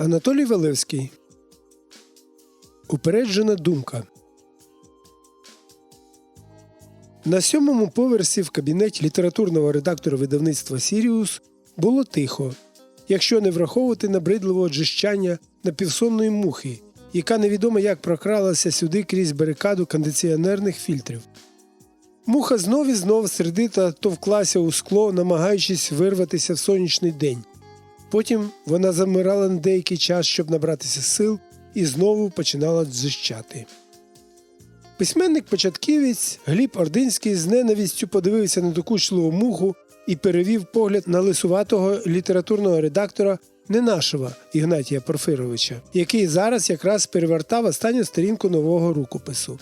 Анатолій Валевський. Упереджена думка. На сьомому поверсі в кабінеті літературного редактора видавництва Сіріус було тихо, якщо не враховувати набридливого джищання напівсонної мухи, яка невідомо як прокралася сюди крізь барикаду кондиціонерних фільтрів. Муха знов і знов сердито товклася у скло, намагаючись вирватися в сонячний день. Потім вона замирала на деякий час, щоб набратися сил, і знову починала дзищати. Письменник-початківець Гліб Ординський з ненавістю подивився на докучливу муху і перевів погляд на лисуватого літературного редактора Ненашева Ігнатія Порфировича, який зараз якраз перевертав останню сторінку нового рукопису.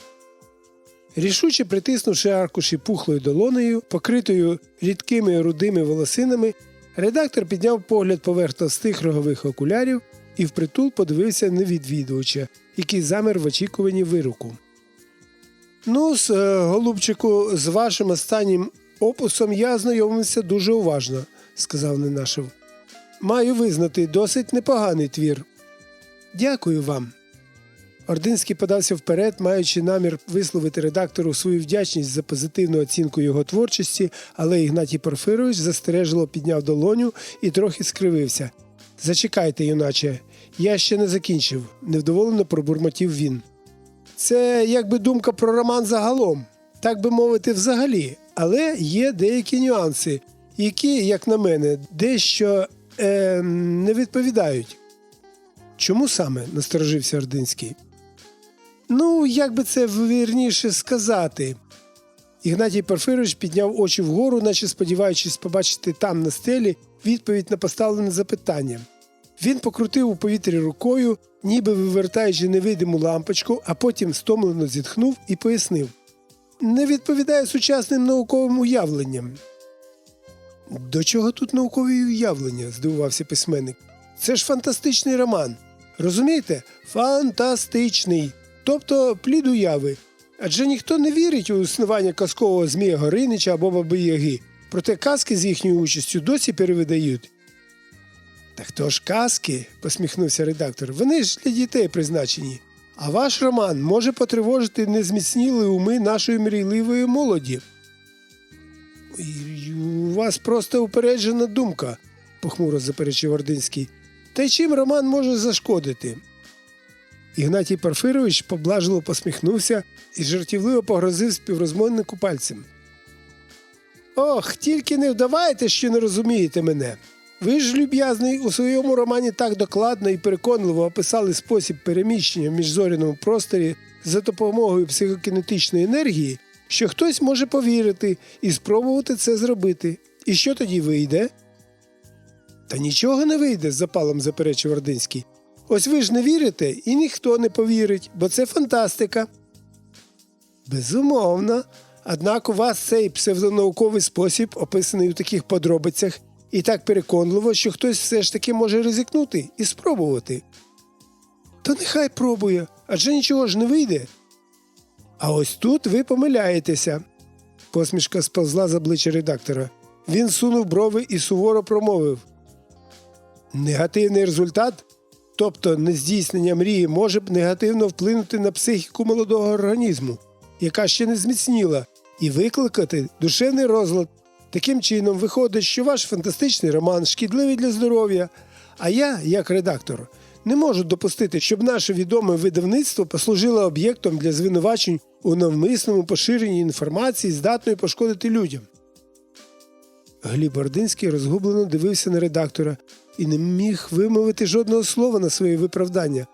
Рішуче притиснувши аркуші пухлою долонею, покритою рідкими рудими волосинами, редактор підняв погляд поверх товстих рогових окулярів і впритул подивився на відвідувача, який замер в очікуванні вируку. Ну, з е, голубчику, з вашим останнім опусом я ознайомився дуже уважно, сказав Ненашев. Маю визнати досить непоганий твір. Дякую вам. Ординський подався вперед, маючи намір висловити редактору свою вдячність за позитивну оцінку його творчості, але Ігнатій Порфирович застережливо підняв долоню і трохи скривився. Зачекайте, юначе, я ще не закінчив, невдоволено пробурмотів він. Це якби думка про роман загалом, так би мовити, взагалі, але є деякі нюанси, які, як на мене, дещо е, не відповідають. Чому саме? насторожився Ординський. Ну, як би це вірніше сказати. Ігнатій Порфирович підняв очі вгору, наче сподіваючись побачити там на стелі відповідь на поставлене запитання. Він покрутив у повітрі рукою, ніби вивертаючи невидиму лампочку, а потім стомлено зітхнув і пояснив: не відповідає сучасним науковим уявленням. До чого тут наукові уявлення? здивувався письменник. Це ж фантастичний роман. Розумієте? Фантастичний. Тобто плід уяви. Адже ніхто не вірить у існування казкового Змія Горинича або Баби Яги, проте казки з їхньою участю досі перевидають. Та хто ж казки? посміхнувся редактор. Вони ж для дітей призначені. А ваш роман може потривожити незміцніли уми нашої мрійливої молоді. У вас просто упереджена думка, похмуро заперечив Ординський. Та й чим роман може зашкодити? Ігнатій Порфирович поблажливо посміхнувся і жартівливо погрозив співрозмовнику пальцем. Ох, тільки не вдавайте, що не розумієте мене. Ви ж, люб'язний, у своєму романі так докладно і переконливо описали спосіб переміщення в міжзоряному просторі за допомогою психокінетичної енергії, що хтось може повірити і спробувати це зробити. І що тоді вийде? Та нічого не вийде, з запалом заперечив Ординський. Ось ви ж не вірите, і ніхто не повірить, бо це фантастика. Безумовно. Однак у вас цей псевдонауковий спосіб, описаний у таких подробицях, і так переконливо, що хтось все ж таки може ризикнути і спробувати. То нехай пробує, адже нічого ж не вийде. А ось тут ви помиляєтеся. Посмішка сповзла з обличчя редактора. Він сунув брови і суворо промовив. Негативний результат, тобто нездійснення мрії, може б негативно вплинути на психіку молодого організму, яка ще не зміцніла, і викликати душевний розлад. Таким чином, виходить, що ваш фантастичний роман шкідливий для здоров'я. А я, як редактор, не можу допустити, щоб наше відоме видавництво послужило об'єктом для звинувачень у навмисному поширенні інформації, здатної пошкодити людям. Гліб Ординський розгублено дивився на редактора і не міг вимовити жодного слова на своє виправдання.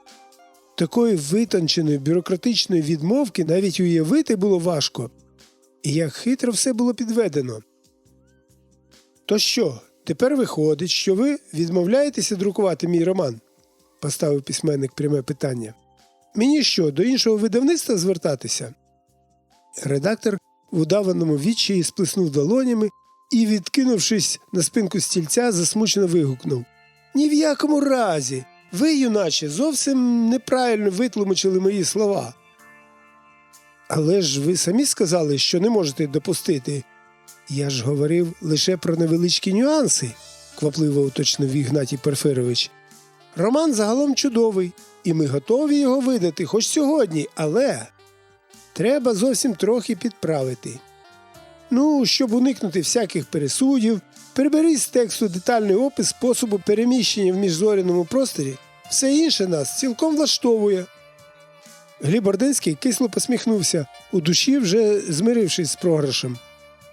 Такої витонченої бюрократичної відмовки навіть уявити було важко, і як хитро все було підведено. То що, тепер виходить, що ви відмовляєтеся друкувати мій роман? поставив письменник пряме питання. Мені що, до іншого видавництва звертатися? Редактор в удаваному відчаї сплеснув долонями і, відкинувшись на спинку стільця, засмучено вигукнув Ні в якому разі. Ви, юначе, зовсім неправильно витлумачили мої слова. Але ж ви самі сказали, що не можете допустити. Я ж говорив лише про невеличкі нюанси, квапливо уточнив Ігнатій Порфирович. Роман загалом чудовий, і ми готові його видати хоч сьогодні, але треба зовсім трохи підправити. Ну, щоб уникнути всяких пересудів, прибери з тексту детальний опис способу переміщення в міжзоряному просторі, все інше нас цілком влаштовує. Гліб Ординський кисло посміхнувся, у душі вже змирившись з програшем.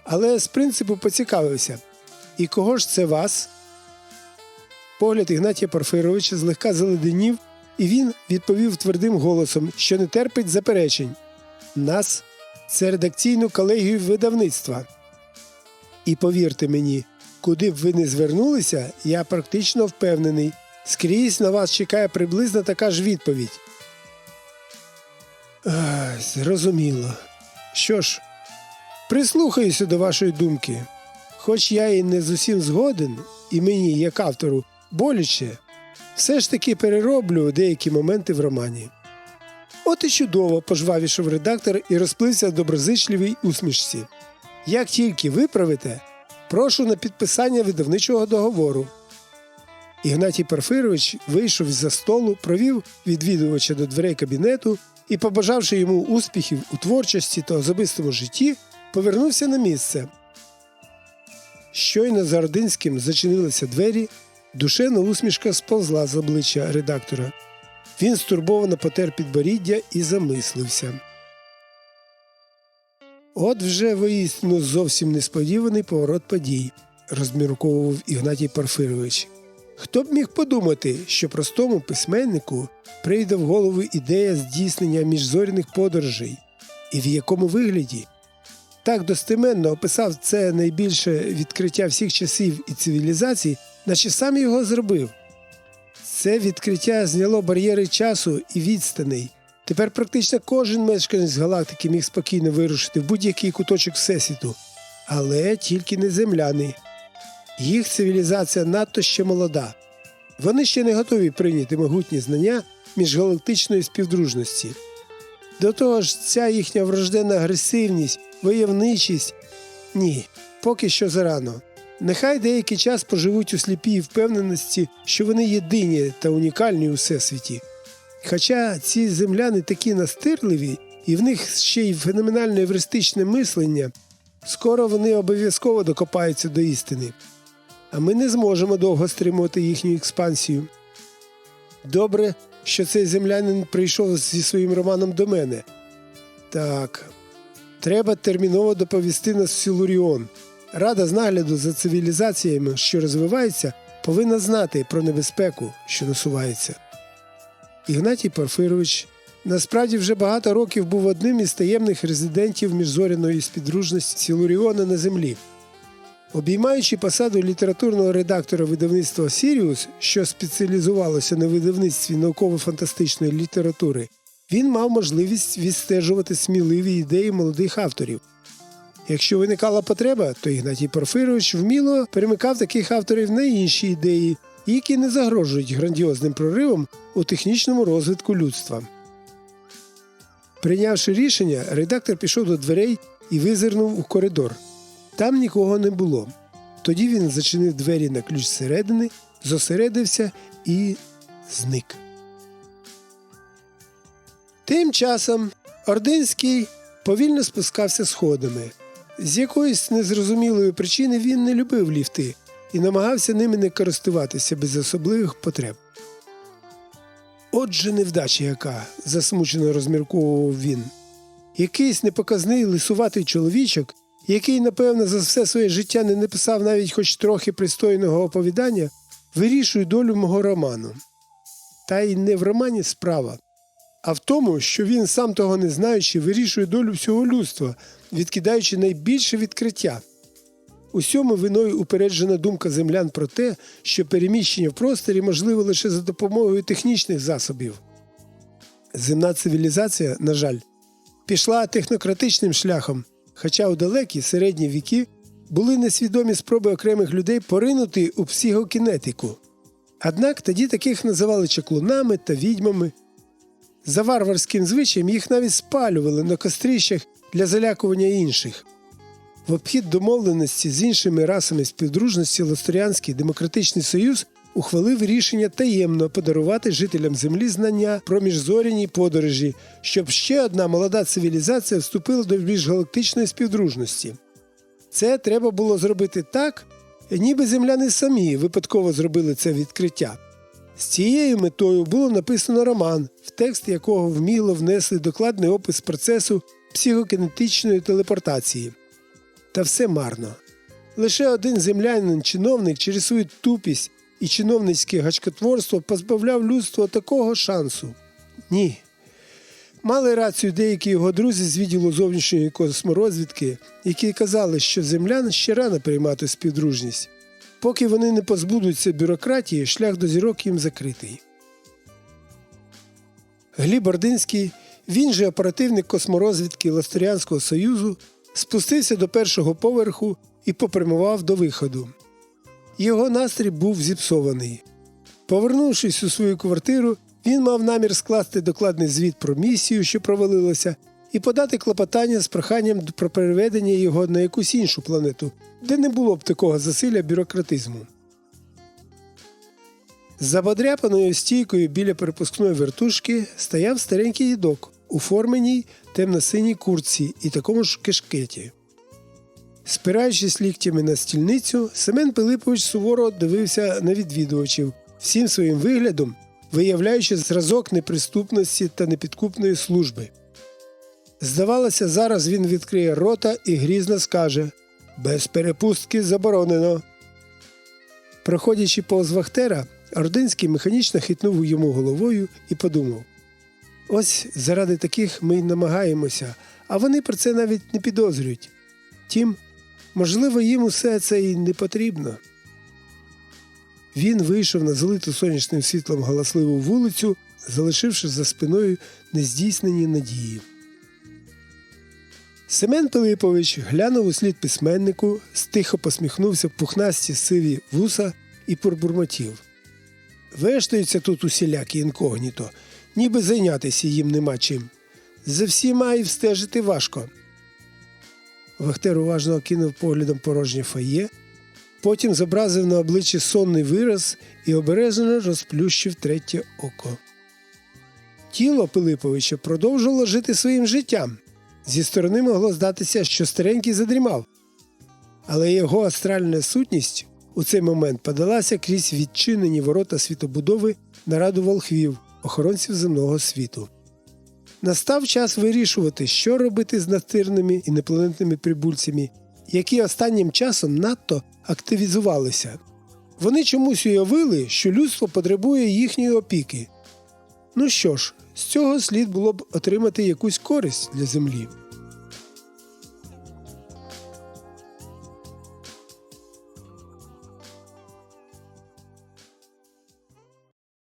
Але з принципу поцікавився. І кого ж це вас? Погляд Ігнатія Порфировича злегка заледенів, і він відповів твердим голосом, що не терпить заперечень. Нас це редакційну колегію видавництва. І повірте мені, куди б ви не звернулися, я практично впевнений, скрізь на вас чекає приблизно така ж відповідь. Зрозуміло. Що ж, прислухаюся до вашої думки. Хоч я і не з усім згоден, і мені, як автору, боляче, все ж таки перероблю деякі моменти в романі. От і чудово пожвавішав редактор і розплився в доброзичливій усмішці. Як тільки виправите, прошу на підписання видавничого договору. Ігнатій Порфирович вийшов з-за столу, провів відвідувача до дверей кабінету і, побажавши йому успіхів у творчості та особистому житті, повернувся на місце. Щойно за Ординським зачинилися двері, душевна усмішка сповзла з обличчя редактора. Він стурбовано потер підборіддя і замислився. От вже воістину зовсім несподіваний поворот подій, розмірковував Ігнатій Порфирович. Хто б міг подумати, що простому письменнику прийде в голову ідея здійснення міжзоряних подорожей, і в якому вигляді? Так достеменно описав це найбільше відкриття всіх часів і цивілізацій, наче сам його зробив. Це відкриття зняло бар'єри часу і відстаней. Тепер практично кожен мешканець галактики міг спокійно вирушити в будь-який куточок Всесвіту, але тільки не земляни. Їх цивілізація надто ще молода. Вони ще не готові прийняти могутні знання міжгалактичної співдружності. До того ж, ця їхня врожденна агресивність, войовничість ні, поки що зарано. Нехай деякий час поживуть у сліпій впевненості, що вони єдині та унікальні у всесвіті. Хоча ці земляни такі настирливі, і в них ще й феноменальне евристичне мислення, скоро вони обов'язково докопаються до істини. А ми не зможемо довго стримувати їхню експансію. Добре, що цей землянин прийшов зі своїм романом до мене. Так, треба терміново доповісти нас в Сілуріон. Рада з нагляду за цивілізаціями, що розвиваються, повинна знати про небезпеку, що насувається. Ігнатій Порфирович насправді вже багато років був одним із таємних резидентів міжзоряної співдружності Сілуріона на землі. Обіймаючи посаду літературного редактора видавництва Сіріус, що спеціалізувалося на видавництві науково-фантастичної літератури, він мав можливість відстежувати сміливі ідеї молодих авторів. Якщо виникала потреба, то Ігнатій Порфирович вміло перемикав таких авторів на інші ідеї, які не загрожують грандіозним проривом у технічному розвитку людства. Прийнявши рішення, редактор пішов до дверей і визирнув у коридор. Там нікого не було. Тоді він зачинив двері на ключ зсередини, зосередився і зник. Тим часом Ординський повільно спускався сходами. З якоїсь незрозумілої причини він не любив ліфти і намагався ними не користуватися без особливих потреб. Отже, невдача яка, засмучено розмірковував він. Якийсь непоказний лисуватий чоловічок, який, напевно, за все своє життя не написав навіть хоч трохи пристойного оповідання, вирішує долю мого роману. Та й не в романі справа, а в тому, що він, сам того не знаючи, вирішує долю всього людства, відкидаючи найбільше відкриття. Усьому виною упереджена думка землян про те, що переміщення в просторі можливо лише за допомогою технічних засобів. Земна цивілізація, на жаль, пішла технократичним шляхом, хоча у далекі середні віки були несвідомі спроби окремих людей поринути у психокінетику. Однак тоді таких називали чаклунами та відьмами. За варварським звичаєм їх навіть спалювали на кострищах для залякування інших. В обхід домовленості з іншими расами співдружності Ласторіанський демократичний союз ухвалив рішення таємно подарувати жителям землі знання про міжзоряні подорожі, щоб ще одна молода цивілізація вступила до міжгалактичної співдружності. Це треба було зробити так, ніби земляни самі випадково зробили це відкриття. З цією метою було написано роман, в текст якого вміло внесли докладний опис процесу психокінетичної телепортації. Та все марно. Лише один землянин-чиновник через свою тупість і чиновницьке гачкотворство позбавляв людство такого шансу. Ні. Мали рацію деякі його друзі з відділу зовнішньої косморозвідки, які казали, що землян ще рано приймати співдружність. Поки вони не позбудуться бюрократії, шлях до зірок їм закритий. Гліб Ординський, він же оперативник косморозвідки Ласторіанського Союзу, спустився до першого поверху і попрямував до виходу. Його настрій був зіпсований. Повернувшись у свою квартиру, він мав намір скласти докладний звіт про місію, що провалилася, і подати клопотання з проханням про переведення його на якусь іншу планету, де не було б такого засилля бюрократизму. За подряпаною стійкою біля перепускної вертушки стояв старенький дідок у форменій темно-синій куртці і такому ж кишкеті. Спираючись ліктями на стільницю, Семен Пилипович суворо дивився на відвідувачів, всім своїм виглядом виявляючи зразок неприступності та непідкупної служби. Здавалося, зараз він відкриє рота і грізно скаже без перепустки заборонено. Проходячи повз Вахтера, Ординський механічно хитнув йому головою і подумав: ось заради таких ми й намагаємося, а вони про це навіть не підозрюють. Тім, можливо, їм усе це і не потрібно. Він вийшов на залиту сонячним світлом галасливу вулицю, залишивши за спиною нездійснені надії. Семен Пилипович глянув у слід письменнику, стихо посміхнувся в пухнасті сиві вуса і пурбурмотів. Вештаються тут усілякі інкогніто, ніби зайнятися їм нема чим. За всіма і встежити важко. Вахтер уважно окинув поглядом порожнє фає, потім зобразив на обличчі сонний вираз і обережно розплющив третє око. Тіло Пилиповича продовжувало жити своїм життям. Зі сторони могло здатися, що старенький задрімав, але його астральна сутність у цей момент подалася крізь відчинені ворота світобудови на раду волхвів, охоронців земного світу. Настав час вирішувати, що робити з настирними інопланетними прибульцями, які останнім часом надто активізувалися. Вони чомусь уявили, що людство потребує їхньої опіки. Ну що ж, з цього слід було б отримати якусь користь для землі.